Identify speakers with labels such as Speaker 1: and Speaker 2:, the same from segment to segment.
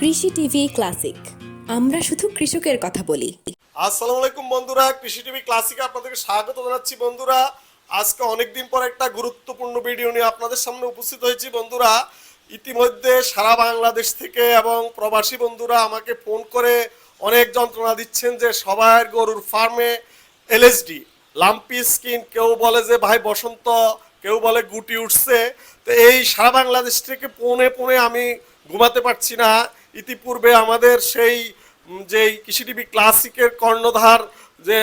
Speaker 1: কৃষি TV classic. আমরা শুধু কৃষকের কথা বলি।
Speaker 2: আসসালামু আলাইকুম বন্ধুরা, কৃষি টিভি ক্লাসিকে আপনাদেরকে স্বাগত জানাচ্ছি বন্ধুরা। আজকে অনেকদিন পর একটা গুরুত্বপূর্ণ ভিডিও নিয়ে আপনাদের সামনে উপস্থিত হয়েছি বন্ধুরা। ইতিমধ্যে সারা বাংলাদেশ থেকে এবং প্রবাসী বন্ধুরা আমাকে ফোন করে অনেক যন্ত্রণা দিচ্ছেন যে সবার গরুর ফার্মে এলএসডি, লাম্পি স্কিন, কেউ বলে যে ভাই বসন্ত, কেউ বলে গুটি উঠছে। তো এই সারা বাংলাদেশ থেকে পৌনে পৌনে আমি ঘুমাতে পারছি না। ইতিপূর্বে আমাদের সেই যে কৃষি টিভি ক্লাসিকের কর্ণধার, যে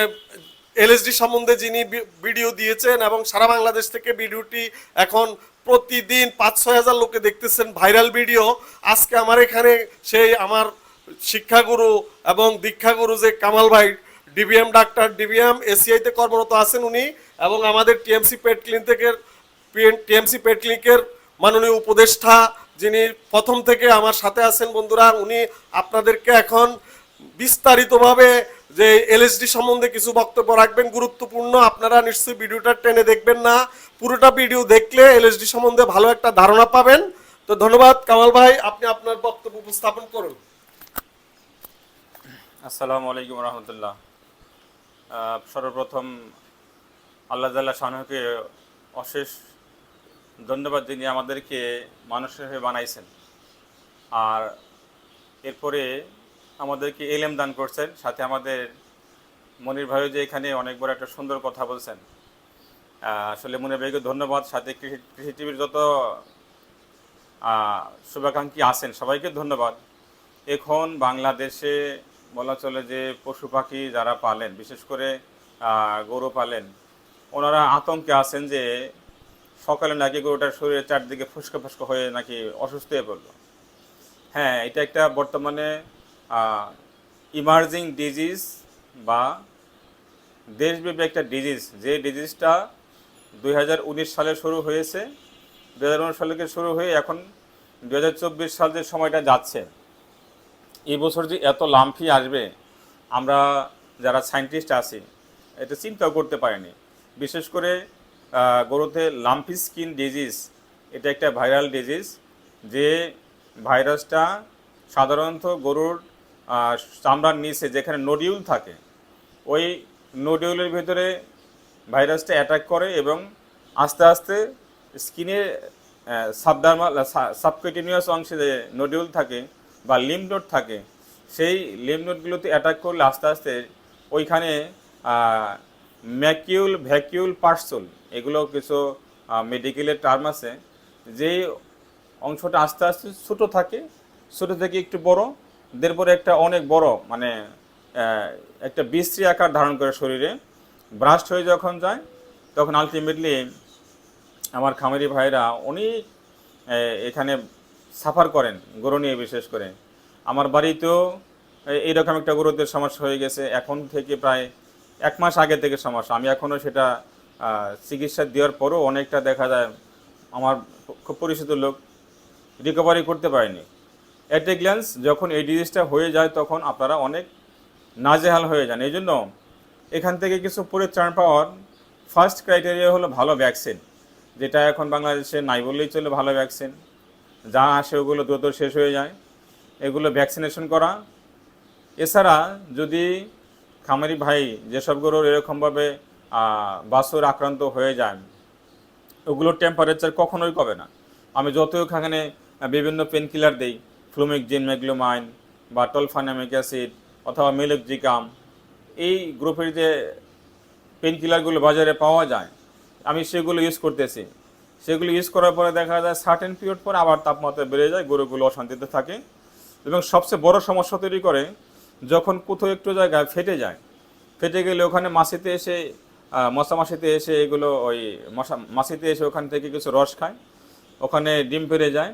Speaker 2: এলএসডি সম্বন্ধে যিনি ভিডিও দিয়েছেন এবং সারা বাংলাদেশ থেকে ভিডিওটি এখন প্রতিদিন পাঁচ ছয় হাজার লোকে দেখতেছেন, ভাইরাল ভিডিও। আজকে আমার এখানে সেই আমার শিক্ষাগুরু এবং দীক্ষাগুরু যে কামাল ভাই ডিবিএম ডাক্তার ডিবিএম এসিআইতে কর্মরত আছেন উনি এবং আমাদের টিএমসি পেট ক্লিনিকের টিএমসি পেট ক্লিনিকের মাননীয় উপদেষ্টা যিনি প্রথম থেকে আমার সাথে আছেন বন্ধুরা, উনি আপনাদেরকে এখন বিস্তারিতভাবে যে এলএসডি সম্বন্ধে কিছু বক্তব্য রাখবেন, গুরুত্বপূর্ণ, আপনারা নিশ্চয়ই ভিডিওটা টেনে দেখবেন না। পুরোটা ভিডিও দেখলে এলএসডি সম্বন্ধে ভালো একটা ধারণা পাবেন। তো ধন্যবাদ, কামাল ভাই, আপনি আপনার বক্তব্য উপস্থাপন করুন।
Speaker 3: আসসালামু আলাইকুম রহমতুল্লাহ। সর্বপ্রথম আল্লাহ তাল্লাহ শাহকে অশেষ ধন্যবাদ যিনি আমাদেরকে মানুষের হয়ে বানাইছেন। আর এরপরে আমাদেরকে এলেম দান করছেন, সাথে আমাদের মনির ভাইও যে এখানে অনেক বড় একটা সুন্দর কথা বলছেন। আসলে মনির ভাইকে ধন্যবাদ, সাথে কৃষি কৃষি টিভির যত শুভাকাঙ্ক্ষী আছেন, সবাইকে ধন্যবাদ। এখন বাংলাদেশে বলা চলে যে পশু পাখি যারা পালেন, বিশেষ করে গরু পালেন, ওনারা আতঙ্কে আছেন যে সকালে নাকি গরুটার শরীরে চারদিকে ফুসকা ফুসকা হয়ে নাকি অসুস্থ হয়ে পড়ল। হ্যাঁ এটা একটা বর্তমানে ইমার্জিং ডিজিজ বা দেশব্যাপী একটা ডিজিজ যে ডিজিজটা দুই হাজার উনিশ সালে শুরু হয়েছে, দুই সাল থেকে শুরু হয়ে এখন দু হাজার চব্বিশ সাল যে সময়টা যাচ্ছে, এই বছর যে এত লাম্ফি আসবে, আমরা যারা সায়েন্টিস্ট আছি, এটা চিন্তাও করতে পারিনি। বিশেষ করে গরুতে লাম্পি স্কিন ডিজিজ এটা একটা ভাইরাল ডিজিজ যে ভাইরাসটা সাধারণত গরুর চামড়ার নিচে যেখানে নডিউল থাকে, ওই নডিউলের ভিতরে ভাইরাসটা অ্যাটাক করে এবং আস্তে আস্তে স্কিনের সাবডার্মাল সাবকিউটিনিয়াস অংশে যে নডিউল থাকে বা লিম্ফ নোড থাকে, সেই লিম্ফ নোডগুলোতে অ্যাটাক করলে আস্তে আস্তে ওইখানে ম্যাকিউল, ভ্যাকিউল, পার্সুল, এগুলো কিছু মেডিকেলের টার্ম আছে। যেই অংশটা আস্তে আস্তে ছোটো থাকে, ছোটো থেকে একটু বড় এরপরে একটা অনেক বড় মানে একটা বিশ্রী আকার ধারণ করে শরীরে। ব্রাস্ট হয়ে যখন যায়, তখন আলটিমেটলি আমার খামারি ভাইরা অনেক এখানে সাফার করেন, গরু নিয়ে বিশেষ করে। আমার বাড়িতেও এইরকম একটা গরুদের সমস্যা হয়ে গেছে। এখন থেকে প্রায় এক মাস আগে থেকে সমস্যা। আমি এখনও সেটা চিকিৎসা দেওয়ার পরও অনেকটা দেখা যায়, আমার খুব পরিচিত লোক রিকভারি করতে পারেনি। এট এ গ্ল্যান্স যখন এই ডিজিজটা হয়ে যায় তখন আপনারা অনেক নাজেহাল হয়ে যান। এই জন্য এখান থেকে কিছু পরিত্রাণ পাওয়ার ফার্স্ট ক্রাইটেরিয়া হলো ভালো ভ্যাকসিন যেটা এখন বাংলাদেশে নাই বললেই চলে ভালো ভ্যাকসিন যা আসে ওগুলো দ্রুত শেষ হয়ে যায়। এগুলো ভ্যাকসিনেশন করা। এছাড়া যদি খামারি ভাই, যেসব গরুর এরকমভাবে বাছুর আক্রান্ত হয়ে যায় ওগুলোর টেম্পারেচার কখনোই কবে না। আমি যতই ওখানে বিভিন্ন পেন কিলার দিই ফ্লুমিক জিন মেগলোমাইন বা টলফানামিক অ্যাসিড অথবা মেলোকজিকাম এই গ্রুপের যে পেন কিলারগুলো বাজারে পাওয়া যায়, আমি সেগুলো ইউজ করতেছি। সেগুলো ইউজ করার পরে দেখা যায় সার্টেন পিরিয়ড পরে আবার তাপমাত্রা বেড়ে যায়, গরুগুলো অশান্তিতে থাকে এবং সবচেয়ে বড় সমস্যা তৈরি করে যখন কোথাও একটু জায়গায় ফেটে যায়, ফেটে গেলে ওখানে মাসিতে এসে মশা মাছিতে এসে এগুলো ওই মশা, মাসিতে এসে ওখান থেকে কিছু রস খায়, ওখানে ডিম পেরে যায়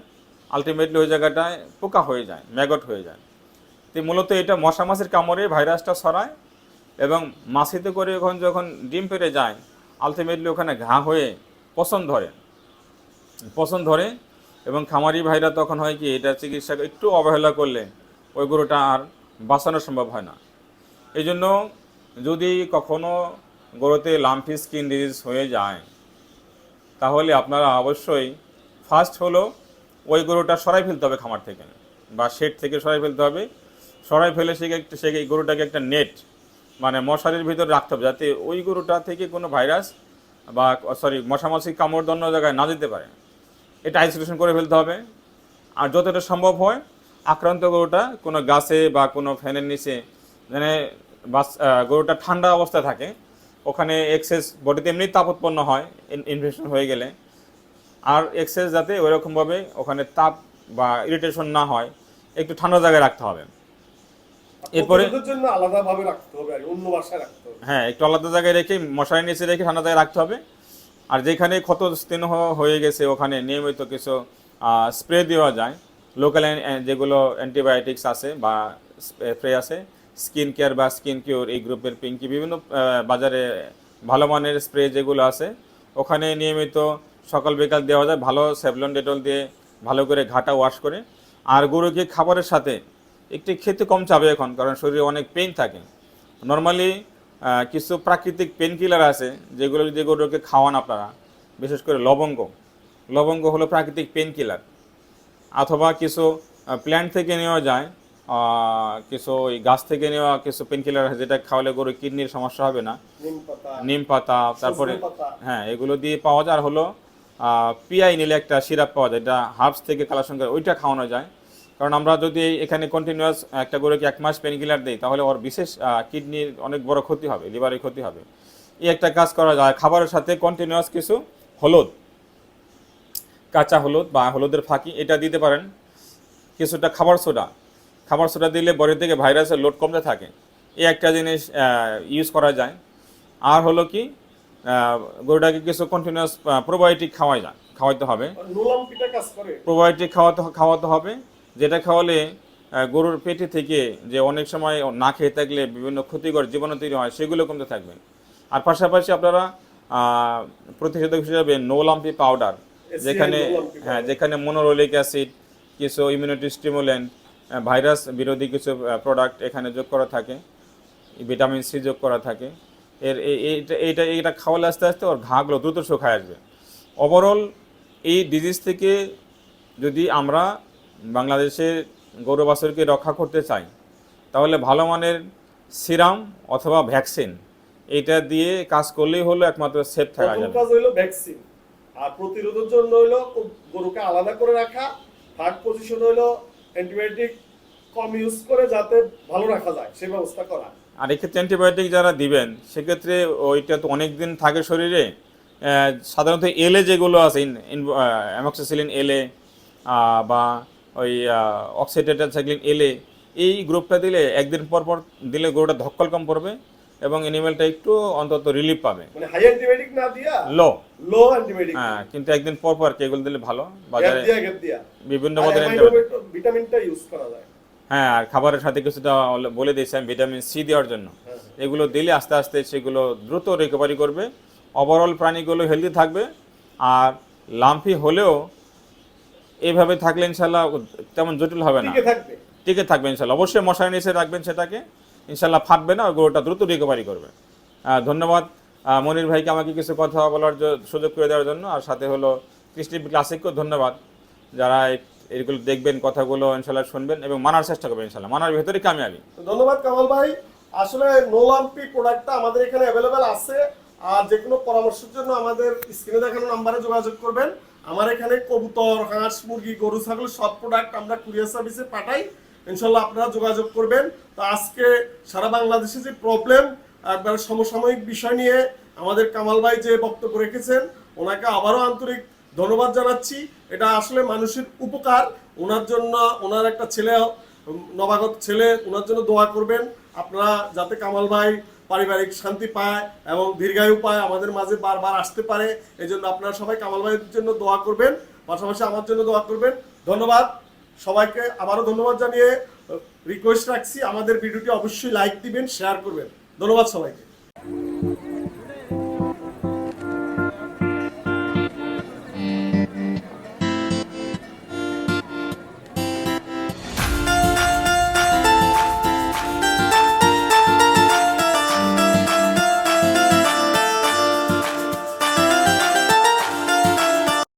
Speaker 3: আলটিমেটলি ওই জায়গাটায় পোকা হয়ে যায়, ম্যাগট হয়ে যায়। তো মূলত এটা মশা মাছির কামড়ে ভাইরাসটা ছড়ায় এবং মাছিতে করে ওখানে যখন ডিম পেরে যায় আলটিমেটলি ওখানে ঘা হয়ে পছন্দ ধরে। পছন্দ ধরে এবং খামারি ভাইরা তখন হয় কি, এটা চিকিৎসা একটু অবহেলা করলে ওই গরুটা আর বাঁচানো সম্ভব হয় না। এই জন্য যদি কখনো গরুতে লাম্পি স্কিন ডিজিজ হয়ে যায়, তাহলে আপনারা অবশ্যই ফার্স্ট হলো ওই গরুটা সরাই ফেলতে হবে খামার থেকে বা শেড থেকে সরাই ফেলতে হবে। সরাই ফেলে সে একটা, সে গরুটাকে একটা নেট মানে মশারির ভিতরে রাখতে হবে যাতে ওই গরুটা থেকে কোনো ভাইরাস বা সরি মশামাছি কামড় অন্য জায়গায় না যেতে পারে। এটা আইসোলেশন করে ফেলতে হবে। আর যতটা সম্ভব হয় আক্রান্ত গরুটা কোনো গাছে বা কোনো ফ্যানের নিচে মানে বাস গরুটা ঠান্ডা অবস্থায় থাকে ওখানে এক্সেস বডিতে এমনি তাপ উৎপন্ন হয় ইনফেকশন হয়ে গেলে। আর এক্সেস যাতে ওইরকমভাবে ওখানে তাপ বা ইরিটেশন না হয় একটু ঠান্ডা জায়গায় রাখতে হবে। এরপরে-
Speaker 2: প্রতিরোধের জন্য আলাদা রাখতে হবে অন্য বাসায় রাখতে হবে।
Speaker 3: হ্যাঁ একটু আলাদা জায়গায় রেখে মশারি নিচে রেখে ঠান্ডা জায়গায় রাখতে হবে। আর যেখানে ক্ষত স্তেন হয়ে গেছে ওখানে নিয়মিত কিছু স্প্রে দেওয়া যায়। লোকাল যেগুলো অ্যান্টিবায়োটিক্স আছে বা স্প্রে আছে স্কিন কেয়ার বা স্কিন কিওর এই গ্রুপের পিঙ্কি, বিভিন্ন বাজারে ভালো মানের স্প্রে যেগুলো আছে, ওখানে নিয়মিত সকাল বিকাল দেওয়া যায়, ভালো স্যাভলন ডেটল দিয়ে ভালো করে ঘাটা ওয়াশ করে। আর গরুকে খাবারের সাথে একটি খেতে কম চাবে এখন, কারণ শরীরে অনেক পেন থাকে। নর্মালি কিছু প্রাকৃতিক পেন কিলার আছে, যেগুলো যদি গরুকে খাওয়ান আপনারা, বিশেষ করে লবঙ্গ। লবঙ্গ হলো প্রাকৃতিক পেন কিলার অথবা কিছু প্ল্যান্ট থেকে নেওয়া যায় কিছু ওই গাছ থেকে নেওয়া কিছু পেন কিলার আছে যেটা খাওয়ালে গরুর কিডনির সমস্যা হবে না।
Speaker 2: নিম পাতা।
Speaker 3: তারপরে। হ্যাঁ এগুলো দিয়ে পাওয়া যায়। আর হলো পিআই নিলে একটা সিরাপ পাওয়া যায় এটা হার্বস থেকে কালেকশন করে ওইটা খাওয়ানো যায়। কারণ আমরা যদি এখানে কন্টিনিউয়াস একটা গরুকে এক মাস পেন কিলার দিই তাহলে ওর বিশেষ কিডনির অনেক বড় ক্ষতি হবে লিভারের ক্ষতি হবে। এই একটা কাজ করা যায়। খাবারের সাথে কন্টিনিউয়াস কিছু হলুদ কাঁচা হলুদ বা হলুদের ফাঁকি এটা দিতে পারেন। কিছুটা খাবার সোডা। খাবার সোডা দিলে বডি থেকে ভাইরাসের লোড কমতে থাকে। এই একটা জিনিস ইউজ করা যায়। আর হলো কি গরুটাকে কিছু কন্টিনিউয়াস প্রোবায়োটিক খাওয়াই যায় খাওয়াইতে হবে। প্রোবায়োটিক খাওয়াতে খাওয়াতে হবে। যেটা খাওয়ালে গরুর পেটে থেকে যে অনেক সময় না খেয়ে থাকলে বিভিন্ন ক্ষতিকর জীবাণু তৈরি হয় সেগুলো কমতে থাকবে। আর পাশাপাশি আপনারা প্রতিষেধক হিসাবে নোলাম্পি পাউডার যেখানে হ্যাঁ যেখানে মনোরোলিক অ্যাসিড কিছু ইমিউনিটি স্টিমুলেন্ট ভাইরাস বিরোধী কিছু প্রোডাক্ট এখানে যোগ করা থাকে ভিটামিন সি যোগ করা থাকে। এর এই- এইটা এইটা এইটা খাওয়ালে আস্তে আস্তে ওর ঘাগুলো দ্রুত শুকায় আসবে। ওভারঅল এই ডিজিজ থেকে যদি আমরা বাংলাদেশের গরু বাছুরকে রক্ষা করতে চাই তাহলে ভালো মানের সিরাম অথবা ভ্যাকসিন এইটা দিয়ে কাজ করলেই হলো একমাত্র সেফ থাকা যাবে।
Speaker 2: কাজ ভ্যাকসিন আর প্রতিরোধের জন্য হইল গরুকে আলাদা করে রাখা থার্ড পজিশন হইল অ্যান্টিবায়োটিক কম ইউজ করে যাতে ভালো রাখা যায় সেই ব্যবস্থা করা।
Speaker 3: আর এক্ষেত্রে অ্যান্টিবায়োটিক যারা দিবেন, সেক্ষেত্রে ওইটা তো অনেক দিন থাকে শরীরে সাধারণত এলে যেগুলো আছে অ্যামক্সিসিলিন এলে বা ওই অক্সিডেটাসাইক্লিন এলে, এই গ্রুপটা দিলে একদিন পর পর দিলে গরুটা ধক্কল কম পড়বে। এবং অ্যানিমেলটা একটু অন্তত রিলিফ পাবে।
Speaker 2: মানে হাই অ্যান্টিবায়োটিক না দিয়া
Speaker 3: লো
Speaker 2: লো অ্যান্টিবায়োটিক
Speaker 3: হ্যাঁ কিন্তু একদিন পর পর কি এগুলো দিলে ভালো বাজারে
Speaker 2: দিয়া গ্যাপ দিয়া।
Speaker 3: বিভিন্ন
Speaker 2: অ্যামাইনো ভিটামিনটা ইউজ করা যায়।
Speaker 3: হ্যাঁ আর খাবারের সাথে কিছুটা বলে দিয়েছি আমি ভিটামিন সি দেওয়ার জন্য। এগুলো দিলে আস্তে আস্তে সেগুলো দ্রুত রিকভারি করবে। ওভারঅল প্রাণীগুলো হেলদি থাকবে। আর লাম্পি হলেও এইভাবে থাকলে ইনশাল্লাহ তেমন জটিল হবে না।
Speaker 2: টিকে থাকবে
Speaker 3: ইনশাল্লাহ। অবশ্যই মশারি নিচে রাখবেন সেটাকে। ইনশাল্লাহ ফাটবে না, গরুটা দ্রুত রিকভারি করবে। ধন্যবাদ। মনির ভাইকে আমাকে কিছু কথা বলার সুযোগ করে দেওয়ার জন্য, আর সাথে হলো কৃষ্টি ক্লাসিককেও ধন্যবাদ। যারা এই- এইগুলো দেখবেন কথাগুলো, ইনশাল্লাহ শুনবেন এবং মানার চেষ্টা করবেন, ইনশাল্লাহ। মানার ভেতরে কামিয়াবি।
Speaker 2: ধন্যবাদ কামাল ভাই। আসলে নোলাম্পি প্রোডাক্টটা আমাদের এখানে অ্যাভেলেবেল আছে, আর যে কোনো পরামর্শের জন্য আমাদের স্ক্রিনে দেখানো নাম্বারে যোগাযোগ করবেন। আমার এখানে কবুতর, হাঁস, মুরগি, গরু, ছাগল সব প্রোডাক্ট আমরা কুরিয়ার সার্ভিসে পাঠাই। ইনশাল্লাহ আপনারা যোগাযোগ করবেন। তো আজকে সারা বাংলাদেশে যে প্রবলেম একবার সমসাময়িক বিষয় নিয়ে আমাদের কামাল ভাই যে বক্তব্য রেখেছেন, ওনাকে আবারও আন্তরিক ধন্যবাদ জানাচ্ছি। এটা আসলে মানুষের উপকার। ওনার জন্য, ওনার একটা ছেলে, নবাগত ছেলে, ওনার জন্য দোয়া করবেন। আপনারা যাতে কামাল ভাই পারিবারিক শান্তি পায় এবং দীর্ঘায়ু পায়, আমাদের মাঝে বারবার আসতে পারে। এই জন্য আপনারা সবাই কামাল ভাইয়ের জন্য দোয়া করবেন। পাশাপাশি আমার জন্য দোয়া করবেন। ধন্যবাদ। সবাইকে আবারও ধন্যবাদ জানিয়ে রিকোয়েস্ট রাখছি। আমাদের ভিডিওটি অবশ্যই লাইক দিবেন শেয়ার করবেন। ধন্যবাদ সবাইকে।